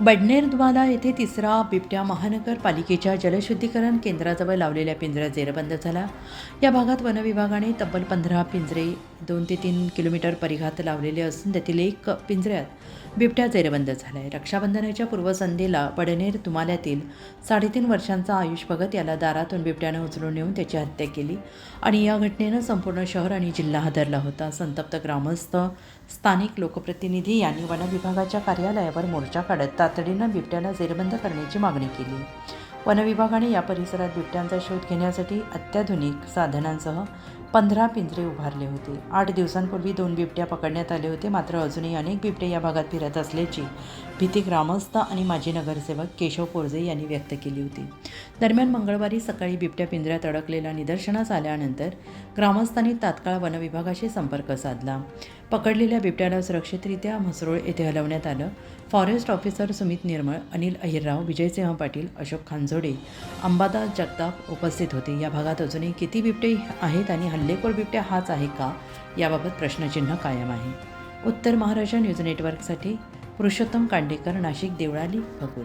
बडनेरद्वाला येथे तिसरा बिबट्या महानगरपालिकेच्या जलशुद्धीकरण केंद्राजवळ लावलेल्या पिंजऱ्यात जेरबंद झाला. या भागात वनविभागाने तब्बल पंधरा पिंजरे दोन ते तीन किलोमीटर परिघात लावलेले असून त्यातील एक पिंजऱ्यात बिबट्या जेरबंद झाला आहे रक्षाबंधनाच्या पूर्वसंध्येला पडनेर तुमाल्यातील साडेतीन वर्षांचा आयुष भगत याला दारातून बिबट्यानं उचलून नेऊन त्याची हत्या केली आणि या घटनेनं संपूर्ण शहर आणि जिल्हा हादरला होता. संतप्त ग्रामस्थ स्थानिक लोकप्रतिनिधी यांनी वनविभागाच्या कार्यालयावर मोर्चा काढत तातडीनं बिबट्याला जेरबंद करण्याची मागणी केली. वनविभागाने या परिसरात बिबट्यांचा शोध घेण्यासाठी अत्याधुनिक साधनांसह पंधरा पिंजरे उभारले होते. आठ दिवसांपूर्वी दोन बिबट्या पकडण्यात आले होते. मात्र अजूनही अनेक बिबटे या भागात फिरत असल्याची भीती ग्रामस्थ आणि माजी नगरसेवक केशव कोरजे यांनी व्यक्त केली होती. दरम्यान मंगळवारी सकाळी बिबट्या पिंजऱ्यात अडकलेला निदर्शनास आल्यानंतर ग्रामस्थांनी तात्काळ वनविभागाशी संपर्क साधला. पकडलेल्या बिबट्याला सुरक्षितरित्या म्हसरोळ येथे हलवण्यात आलं. फॉरेस्ट ऑफिसर सुमित निर्मळ अनिल अहिरराव विजयसिंह पाटील अशोक खांजोडे अंबादास जगताप उपस्थित होते. या भागात अजूनही किती बिबटे आहेत आणि हल्लेखोर बिबट्या हाच आहे का? याबाबत प्रश्नचिन्ह कायम आहे. उत्तर महाराष्ट्र न्यूज नेटवर्कसाठी पुरुषोत्तम कांडेकर नाशिक देवळाली भगूर